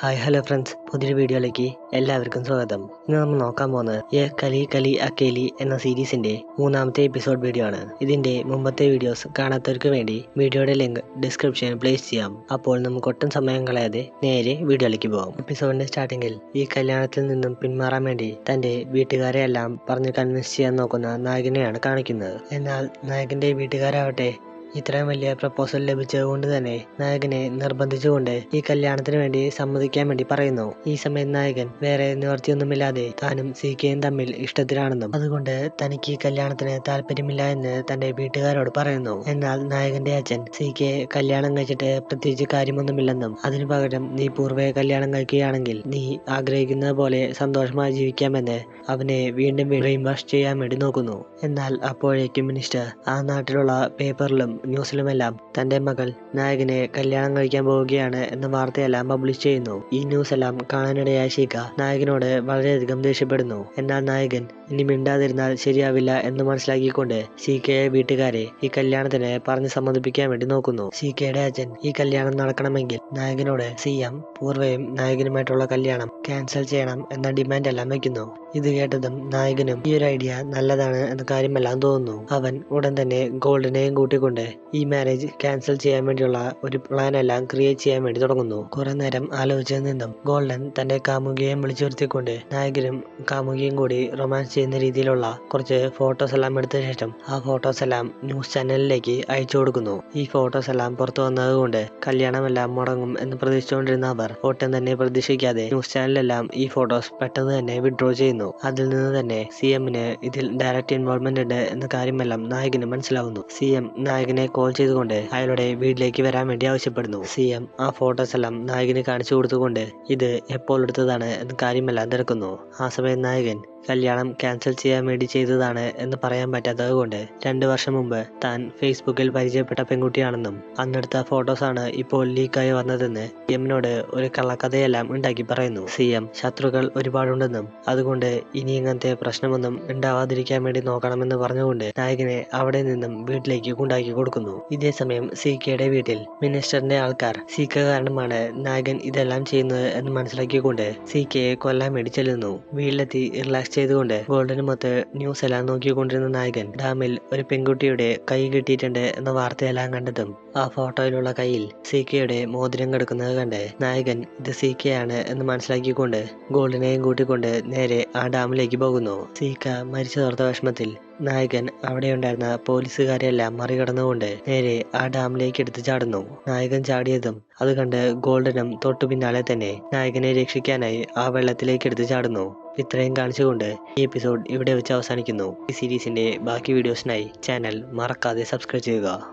Hi hello friends പുതിയൊരു വീഡിയോയിലേക്ക് എല്ലാവർക്കും സ്വാഗതം. ഇന്ന് നമ്മൾ നോക്കാൻ പോകുന്നത് എ കലി കലി അക്കേലി എന്ന സീരീസിന്റെ മൂന്നാമത്തെ എപ്പിസോഡ് വീഡിയോ ആണ്. ഇതിന്റെ മുമ്പത്തെ വീഡിയോസ് കാണാത്തവർക്ക് വേണ്ടി വീഡിയോയുടെ ലിങ്ക് ഡിസ്ക്രിപ്ഷനിൽ പ്ലേസ് ചെയ്യാം. അപ്പോൾ നമുക്ക് ഒട്ടും സമയം കളയാതെ നേരെ വീഡിയോയിലേക്ക് പോകാം. എപ്പിസോഡിന്റെ സ്റ്റാർട്ടിങ്ങിൽ ഈ കല്യാണത്തിൽ നിന്നും പിന്മാറാൻ വേണ്ടി തന്റെ വീട്ടുകാരെ എല്ലാം പറഞ്ഞ് കൺവിൻസ് ചെയ്യാൻ നോക്കുന്ന നായകനെയാണ് കാണിക്കുന്നത്. എന്നാൽ നായകന്റെ വീട്ടുകാരാവട്ടെ ഇത്രയും വലിയ പ്രപ്പോസൽ ലഭിച്ചതുകൊണ്ട് തന്നെ നായകനെ നിർബന്ധിച്ചുകൊണ്ട് ഈ കല്യാണത്തിന് വേണ്ടി സമ്മതിക്കാൻ വേണ്ടി പറയുന്നു. ഈ സമയം നായകൻ വേറെ നിവർത്തിയൊന്നുമില്ലാതെ താനും സി കെയും തമ്മിൽ ഇഷ്ടത്തിലാണെന്നും അതുകൊണ്ട് തനിക്ക് ഈ കല്യാണത്തിന് താല്പര്യമില്ല എന്ന് തന്റെ വീട്ടുകാരോട് പറയുന്നു. എന്നാൽ നായകന്റെ അച്ഛൻ സി കെ കല്യാണം കഴിച്ചിട്ട് പ്രത്യേകിച്ച് കാര്യമൊന്നുമില്ലെന്നും അതിനു പകരം നീ പൂർവേ കല്യാണം കഴിക്കുകയാണെങ്കിൽ നീ ആഗ്രഹിക്കുന്ന പോലെ സന്തോഷമായി ജീവിക്കാമെന്ന് അവനെ വീണ്ടും വീണ്ടും വാഷ് ചെയ്യാൻ വേണ്ടി നോക്കുന്നു. എന്നാൽ അപ്പോഴേക്കും മിനിസ്റ്റർ ആ നാട്ടിലുള്ള പേപ്പറിലും ന്യൂസിലുമെല്ലാം തന്റെ മകൾ നായകനെ കല്യാണം കഴിക്കാൻ പോവുകയാണ് എന്ന വാർത്തയെല്ലാം പബ്ലിഷ് ചെയ്യുന്നു. ഈ ന്യൂസ് എല്ലാം കാണാനിടയായ ശിഖ നായകനോട് വളരെയധികം ദേഷ്യപ്പെടുന്നു. എന്നാൽ നായകൻ ഇനി മിണ്ടാതിരുന്നാൽ ശരിയാവില്ല എന്ന് മനസ്സിലാക്കിക്കൊണ്ട് സി കെയെ വീട്ടുകാരെ ഈ കല്യാണത്തിന് പറഞ്ഞ് സമ്മതിപ്പിക്കാൻ വേണ്ടി നോക്കുന്നു. സി കെയുടെ അച്ഛൻ ഈ കല്യാണം നടക്കണമെങ്കിൽ നായകനോട് സി എം പൂർവയും നായകനുമായിട്ടുള്ള കല്യാണം ക്യാൻസൽ ചെയ്യണം എന്ന ഡിമാൻഡ് എല്ലാം വെക്കുന്നു. ഇത് കേട്ടതും നായകനും ഈ ഒരു ഐഡിയ നല്ലതാണ് എന്ന കാര്യമെല്ലാം തോന്നുന്നു. അവൻ ഉടൻ തന്നെ ഗോൾഡിനെയും കൂട്ടിക്കൊണ്ട് ഈ മാരേജ് ക്യാൻസൽ ചെയ്യാൻ വേണ്ടിയുള്ള ഒരു പ്ലാൻ എല്ലാം ക്രിയേറ്റ് ചെയ്യാൻ വേണ്ടി തുടങ്ങുന്നു. കുറെ നേരം ആലോചിച്ചതിൽ നിന്നും ഗോൾഡൻ തന്റെ കാമുകിയെ വിളിച്ചു വരുത്തിക്കൊണ്ട് നായകനും കാമുകിയും കൂടി റൊമാൻസ് ചെയ്യുന്ന രീതിയിലുള്ള കുറച്ച് ഫോട്ടോസ് എല്ലാം എടുത്ത ശേഷം ആ ഫോട്ടോസ് എല്ലാം ന്യൂസ് ചാനലിലേക്ക് അയച്ചു കൊടുക്കുന്നു. ഈ ഫോട്ടോസ് എല്ലാം പുറത്തു വന്നതുകൊണ്ട് കല്യാണമെല്ലാം മുടങ്ങും എന്ന് പ്രതീക്ഷിച്ചുകൊണ്ടിരുന്ന അവർ ഒട്ടും തന്നെ പ്രതീക്ഷിക്കാതെ ന്യൂസ് ചാനലിലെല്ലാം ഈ ഫോട്ടോസ് പെട്ടെന്ന് തന്നെ വിഡ്രോ ചെയ്യുന്നു. അതിൽ നിന്ന് തന്നെ സി എമ്മിന് ഇതിൽ ഡയറക്റ്റ് ഇൻവോൾവ്മെന്റ് ഉണ്ട് എന്ന കാര്യമെല്ലാം നായകന് മനസ്സിലാവുന്നു. സി എം നായകനെ കോൾ ചെയ്തുകൊണ്ട് അയാളുടെ വീട്ടിലേക്ക് വരാൻ വേണ്ടി ആവശ്യപ്പെടുന്നു. സി എം ആ ഫോട്ടോസ് എല്ലാം നായകന് കാണിച്ചു കൊടുത്തുകൊണ്ട് ഇത് എപ്പോൾ എടുത്തതാണ് എന്ന കാര്യമെല്ലാം തിരക്കുന്നു. ആ സമയം നായകൻ കല്യാണം ക്യാൻസൽ ചെയ്യാൻ വേണ്ടി ചെയ്തതാണ് എന്ന് പറയാൻ പറ്റാത്തത് കൊണ്ട് രണ്ടു വർഷം മുമ്പ് താൻ ഫേസ്ബുക്കിൽ പരിചയപ്പെട്ട പെൺകുട്ടിയാണെന്നും അന്നെടുത്ത ഫോട്ടോസാണ് ഇപ്പോൾ ലീക്കായി വന്നതെന്ന് എമ്മിനോട് ഒരു കള്ളക്കഥയെല്ലാം ഉണ്ടാക്കി പറയുന്നു. സി എം ശത്രുക്കൾ ഒരുപാടുണ്ടെന്നും അതുകൊണ്ട് ഇനി ഇങ്ങനത്തെ പ്രശ്നമൊന്നും ഉണ്ടാവാതിരിക്കാൻ വേണ്ടി നോക്കണമെന്ന് പറഞ്ഞുകൊണ്ട് നായകനെ അവിടെ നിന്നും വീട്ടിലേക്ക് കൊണ്ടാക്കി കൊടുക്കുന്നു. ഇതേ സമയം സി കെയുടെ വീട്ടിൽ മിനിസ്റ്ററിന്റെ ആൾക്കാർ സി കെ കാരണമാണ് നായകൻ ഇതെല്ലാം ചെയ്യുന്നത് എന്ന് മനസ്സിലാക്കിക്കൊണ്ട് സി കെയെ കൊല്ലാൻ വേണ്ടി ചെല്ലുന്നു. വീട്ടിലെത്തി റിലാക്സ് ചെയ്തുകൊണ്ട് ഗോൾഡനുമൊത്ത് ന്യൂസ് എല്ലാം നോക്കിക്കൊണ്ടിരുന്ന നായകൻ ഡാമിൽ ഒരു പെൺകുട്ടിയുടെ കൈ കിട്ടിയിട്ടുണ്ട് എന്ന വാർത്തയെല്ലാം കണ്ടതും ആ ഫോട്ടോയിലുള്ള കയ്യിൽ സി കെയുടെ മോതിരം കിടക്കുന്നത് കണ്ട് നായകൻ ഇത് സി കെ ആണ് എന്ന് മനസ്സിലാക്കിക്കൊണ്ട് ഗോൾഡിനെയും കൂട്ടിക്കൊണ്ട് നേരെ ആ ഡാമിലേക്ക് പോകുന്നു. സീക്ക മരിച്ചു തോർത്ത വിഷമത്തിൽ നായകൻ അവിടെ അവിടെയുണ്ടായിരുന്ന പോലീസുകാരെല്ലാം മറികടന്നുകൊണ്ട് നേരെ ആ ഡാമിലേക്ക് എടുത്തു ചാടുന്നു. നായകൻ ചാടിയതും അത് കണ്ട് ഗോൾഡനും തൊട്ടു പിന്നാലെ തന്നെ നായകനെ രക്ഷിക്കാനായി ആ വെള്ളത്തിലേക്ക് എടുത്തു ചാടുന്നു. ഇത്രയും കാണിച്ചുകൊണ്ട് ഈ എപ്പിസോഡ് ഇവിടെ വെച്ച് അവസാനിക്കുന്നു. ഈ സീരീസിന്റെ ബാക്കി വീഡിയോസിനായി ചാനൽ മറക്കാതെ സബ്സ്ക്രൈബ് ചെയ്യുക.